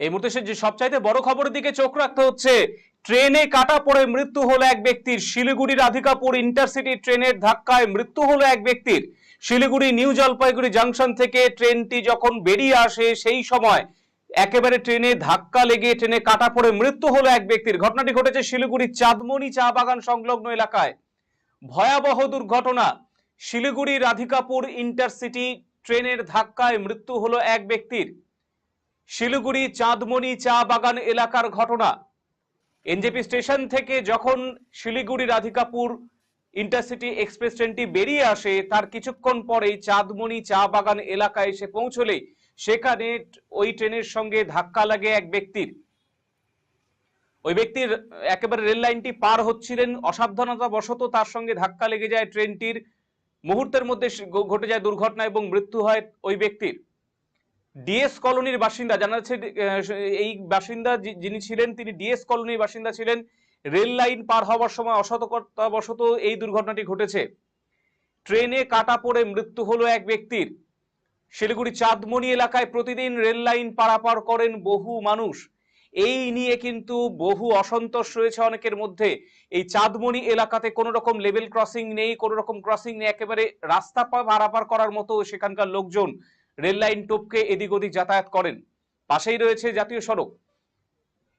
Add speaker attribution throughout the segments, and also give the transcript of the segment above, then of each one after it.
Speaker 1: এই মুহূর্তে যে সবচাইতে বড় খবরের দিকে চোখ রাখতে হচ্ছে, ট্রেনে কাটা পড়ে মৃত্যু হলো এক ব্যক্তির। শিলিগুড়ি রাধিকাপুর ইন্টারসিটি ট্রেনের ধাক্কায় মৃত্যু হলো এক ব্যক্তির। শিলিগুড়ি, নিউ জলপাইগুড়ি জাংশন থেকে ট্রেনটি যখন বেরিয়ে আসে, সেই সময় একেবারে ট্রেনে ধাক্কা লেগে ট্রেনে কাটা পড়ে মৃত্যু হলো এক ব্যক্তির। ঘটনাটি ঘটেছে শিলিগুড়ি চাঁদমণি চা বাগান সংলগ্ন এলাকায়। ভয়াবহ দুর্ঘটনা। শিলিগুড়ি, রাধিকাপুর ইন্টারসিটি ট্রেনের ধাক্কায় মৃত্যু হলো এক ব্যক্তির। শিলিগুড়ি, চাঁদমণি, চা বাগান এলাকার ঘটনা। এনজেপি স্টেশন থেকে যখন শিলিগুড়ি রাধিকাপুর ইন্টারসিটি এক্সপ্রেস ট্রেনটি বেরিয়ে আসে, তার কিছুক্ষণ পরেই চাঁদমণি চা বাগান এলাকায় এসে পৌঁছলে সেখানে ওই ট্রেনের সঙ্গে ধাক্কা লাগে এক ব্যক্তির। ওই ব্যক্তির একেবারে রেল লাইনটি পার হচ্ছিলেন অসাবধানতা বশত তার সঙ্গে ধাক্কা লেগে যায় ট্রেনটির। মুহূর্তের মধ্যে ঘটে যায় দুর্ঘটনা এবং মৃত্যু হয় ওই ব্যক্তির। ডিএস কলোনির বাসিন্দা, জানা যাচ্ছে এই বাসিন্দা যিনি ছিলেন, তিনি ডিএস কলোনির বাসিন্দা ছিলেন। রেল লাইন পার হওয়ার সময় অসতর্কতা বশত এই দুর্ঘটনাটি ঘটেছে। ট্রেনে কাটা পড়ে মৃত্যু হলো এক ব্যক্তির। শিলিগুড়ি চাঁদমণি এলাকায় প্রতিদিন রেল লাইন পারাপার করেন বহু মানুষ। এই নিয়ে কিন্তু বহু অসন্তোষ রয়েছে অনেকের মধ্যে। এই চাঁদমণি এলাকাতে কোনো রকম লেভেল ক্রসিং নেই, কোনো রকম ক্রসিং নেই, একেবারে রাস্তা পারাপার করার মতো সেখানকার লোকজন। রেল লাইন টপকে এদিক ওদিক যাতায়াত করেন। পাশেই রয়েছে জাতীয় সড়ক।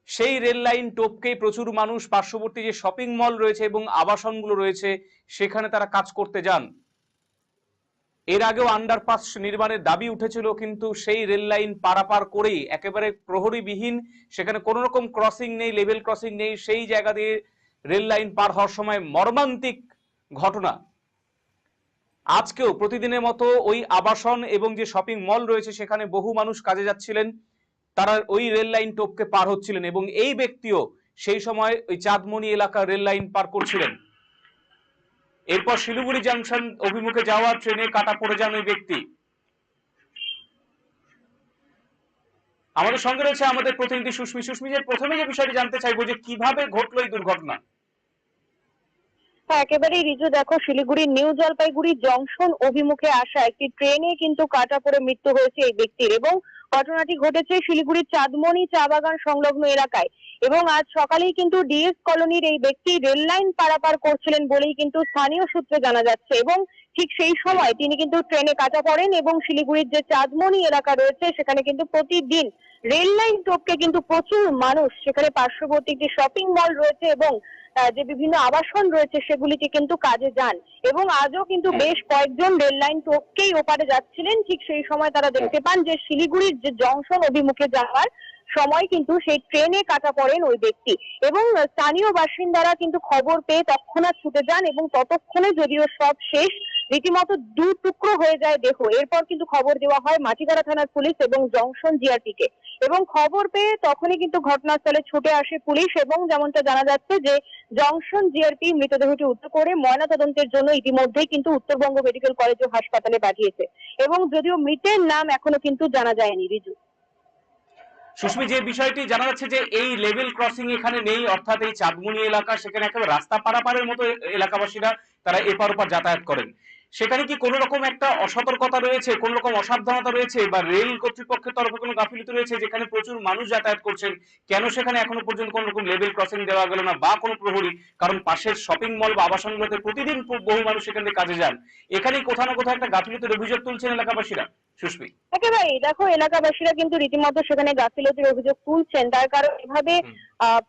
Speaker 1: সেই রেল লাইন টপকেই প্রচুর মানুষ পার্শ্ববর্তী যে শপিং মল রয়েছে এবং আবাসনগুলো রয়েছে, সেখানে তারা কাজ করতে যান। এর আগেও আন্ডারপাস নির্মাণের দাবি উঠেছিল, কিন্তু সেই রেল লাইন পারাপার করেই, একেবারে প্রহরীবিহীন, সেখানে কোনো রকম ক্রসিং নেই লেভেল ক্রসিং নেই, সেই জায়গা দিয়ে রেল লাইন পার হওয়ার সময় মর্মান্তিক ঘটনা। আজকেও প্রতিদিনের মতো ওই আবাসন এবং যে শপিং মল রয়েছে সেখানে বহু মানুষ কাজে যাচ্ছিলেন। তারা ওই রেল লাইন টপকে পার হচ্ছিলেন এবং এই ব্যক্তিও সেই সময় ওই চাঁদমণি এলাকা রেল লাইন পার করছিলেন। এরপর শিলিগুড়ি জাংশন অভিমুখে যাওয়ার ট্রেনে কাটা পড়ে যান ওই ব্যক্তি। আমাদের সঙ্গে রয়েছে আমাদের প্রতিনিধি সুস্মি। সুস্মি, যে প্রথমে যে বিষয়টি জানতে চাইব যে কীভাবে ঘটলো এই দুর্ঘটনা?
Speaker 2: একেবারেই রিজু। দেখো, শিলিগুড়ির নিউ জলপাইগুড়ি জংশন অভিমুখে আসা একটি ট্রেনে কিন্তু কাটা পড়ে মৃত্যু হয়েছে এই ব্যক্তির এবং ঘটনাটি ঘটেছে শিলিগুড়ির চাঁদমণি চা বাগান সংলগ্ন এলাকায়। এবং আজ সকালেই কিন্তু ডিএস কলোনির এই ব্যক্তি রেল লাইন পারাপার করছিলেন বলেই কিন্তু স্থানীয় সূত্রে জানা যাচ্ছে। এবং ঠিক সেই সময় তিনি কিন্তু ট্রেনে কাটা পড়েন এবং শিলিগুড়ির যে চাঁদমণি এলাকা রয়েছে, সেখানে কিন্তু প্রতিদিন রেল লাইন টপকে কিন্তু প্রচুর মানুষ, সেখানে পার্শ্ববর্তী একটি শপিং মল রয়েছে এবং যে বিভিন্ন আবাসন রয়েছে, সেগুলিতে কিন্তু কাজে যান। এবং আজও কিন্তু বেশ কয়েকজন রেল লাইন টপকেই ওপারে যাচ্ছিলেন। ঠিক সেই সময় তারা দেখতে পান যে শিলিগুড়ির যে জংশন অভিমুখে যাওয়ার সময় কিন্তু সেই ট্রেনে কাটা পড়েন ওই ব্যক্তি। এবং, স্থানীয় বাসিন্দারা কিন্তু খবর পেয়ে তৎক্ষণাৎ ছুটে যান এবং ততক্ষণে যদিও সব শেষ রীতিমতো দু টুকরো হয়ে যায় দেহ। এরপর কিন্তু খবর দেওয়া হয় মাটিগাড়া থানার পুলিশ এবং জংশন জিআরপি কে এবং খবর পেয়ে তখনই কিন্তু ঘটনাস্থলে ছুটে আসে পুলিশ এবং যেমনটা জানা যাচ্ছে যে জংশন জিআরপি মৃতদেহটি উদ্ধার করে ময়নাতদন্তের জন্য ইতিমধ্যেই কিন্তু উত্তরবঙ্গ মেডিকেল কলেজ ও হাসপাতালে পাঠিয়েছে। এবং যদিও মৃতের নাম এখনও কিন্তু জানা যায়নি, রিজু।
Speaker 1: সুস্মি যে বিষয়টি জানা যাচ্ছে যে এই লেভেল ক্রসিং এখানে নেই, অর্থাৎ এই চাঁদমুনি এলাকা, সেখানে একেবারে রাস্তা পারাপারের মতো এলাকাবাসীরা তারা এপার ওপার যাতায়াত করেন। সেখানে কি কোনো রকম একটা অসতর্কতা রয়েছে, কোন রকম অসাবধানতা রয়েছে বা রেল কর্তৃপক্ষের তরফে কোনো গাফিলতি রয়েছে যেখানে প্রচুর মানুষ যাতায়াত করছেন? কেন সেখানে এখনও পর্যন্ত কোন রকম লেভেল ক্রসিং দেওয়া গেল না বা কোনো প্রহরী? কারণ পাশের শপিং মল বা আবাসনগুলোতে প্রতিদিন বহু মানুষ সেখানে কাজে যান। এখানে কোথাও না কোথাও একটা গাফিলতির অভিযোগ তুলছেন এলাকাবাসীরা। সুস্মি
Speaker 2: একেবারেই। দেখো এলাকাবাসীরা কিন্তু রীতিমতো সেখানে গাফিলতির অভিযোগ তুলছেন। তার কারণ এভাবে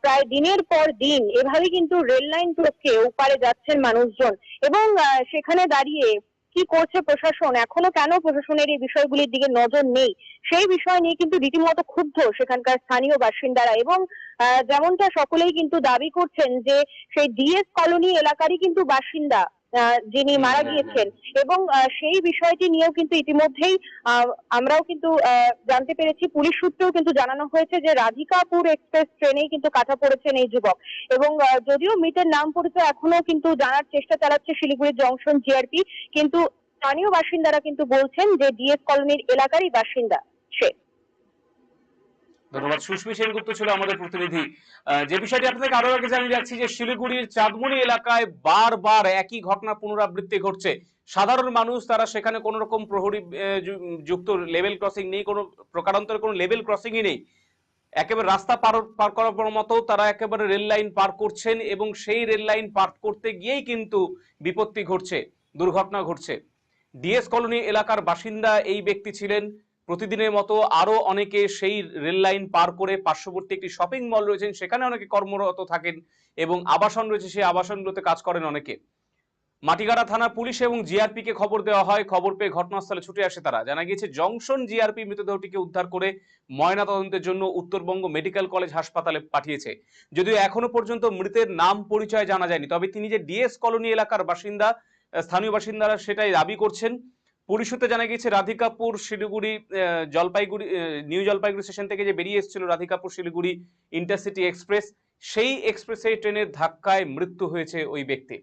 Speaker 2: প্রায় দিনের পর দিন এভাবে কিন্তু রেল লাইন টপকে ওপারে যাচ্ছেন মানুষজন। এবং সেখানে দাঁড়িয়ে কি করছে প্রশাসন? এখনও কেন প্রশাসনের এই বিষয়গুলির দিকে নজর নেই? সেই বিষয় নিয়ে কিন্তু রীতিমতো ক্ষুব্ধ সেখানকার স্থানীয় বাসিন্দারা। এবং আহ, যেমনটা সকলেই কিন্তু দাবি করছেন যে সেই ডিএস কলোনি এলাকারই কিন্তু বাসিন্দা। যিনি মারা গিয়েছেন। এবং সেই বিষয়টি নিয়েও কিন্তু ইতিমধ্যেই আমরাও কিন্তু জানতে পেরেছি। পুলিশ সূত্রেও কিন্তু জানানো হয়েছে যে রাধিকাপুর এক্সপ্রেস ট্রেনেই কিন্তু কাটা পড়েছেন এই যুবক। এবং যদিও মৃতের নাম পরিচয় এখনও কিন্তু জানার চেষ্টা চালাচ্ছে শিলিগুড়ির জংশন জিআরপি কিন্তু স্থানীয় বাসিন্দারা কিন্তু বলছেন যে ডিএস কলোনির এলাকারই বাসিন্দা সে।
Speaker 1: ধন্যবাদ। সুস্মি সেনগুপ্ত ছিল আমাদের প্রতিনিধি। যে বিষয়টি আপনাদেরকে আরও আগে জানিয়ে রাখছি যে শিলিগুড়ির চাঁদমুনি এলাকায় বারবার একই ঘটনা পুনরাবৃত্তি ঘটছে। সাধারণ মানুষ, তারা সেখানে কোনো রকম প্রহরী যুক্ত লেভেল ক্রসিং নেই, কোনো প্রকারান্তরে কোনো লেভেল ক্রসিংই নেই। একেবারে রাস্তা পার পার করার মতো তারা একেবারে রেল লাইন পার করছেন এবং সেই রেল লাইন পার করতে গিয়েই কিন্তু বিপত্তি ঘটছে, দুর্ঘটনা ঘটছে। ডিএস কলোনি এলাকার বাসিন্দা এই ব্যক্তি ছিলেন। প্রতিদিনের মতো আরও অনেকে সেই রেল লাইন পার করে পার্শ্ববর্তী একটি শপিং মল রয়েছেন, সেখানে অনেকে কর্মরত থাকেন এবং আবাসন রয়েছে, সেই আবাসনগুলোতে কাজ করেন অনেকে। মাটিগাড়া থানা পুলিশ এবং জিআরপি কে খবর দেওয়া হয়, খবর পেয়ে ঘটনাস্থলে ছুটে আসে তারা। জানা গিয়েছে, জংশন জিআরপি মৃতদেহটিকে উদ্ধার করে ময়না তদন্তের জন্য উত্তরবঙ্গ মেডিকেল কলেজ হাসপাতালে পাঠিয়েছে। যদিও এখনও পর্যন্ত মৃতের নাম পরিচয় জানা যায়নি, তবে তিনি যে ডিএস কলোনি এলাকার বাসিন্দা, স্থানীয় বাসিন্দারা সেটাই দাবি করছেন। পুলিশ সূত্রে জানা গিয়েছে রাধিকাপুর শিলিগুড়ি জলপাইগুড়ি নিউ জলপাইগুড়ি স্টেশন থেকে যে বেরিয়ে এসেছিল রাধিকাপুর শিলিগুড়ি ইন্টারসিটি এক্সপ্রেস, সেই এক্সপ্রেসে ট্রেনের ধাক্কায় মৃত্যু হয়েছে ওই ব্যক্তির।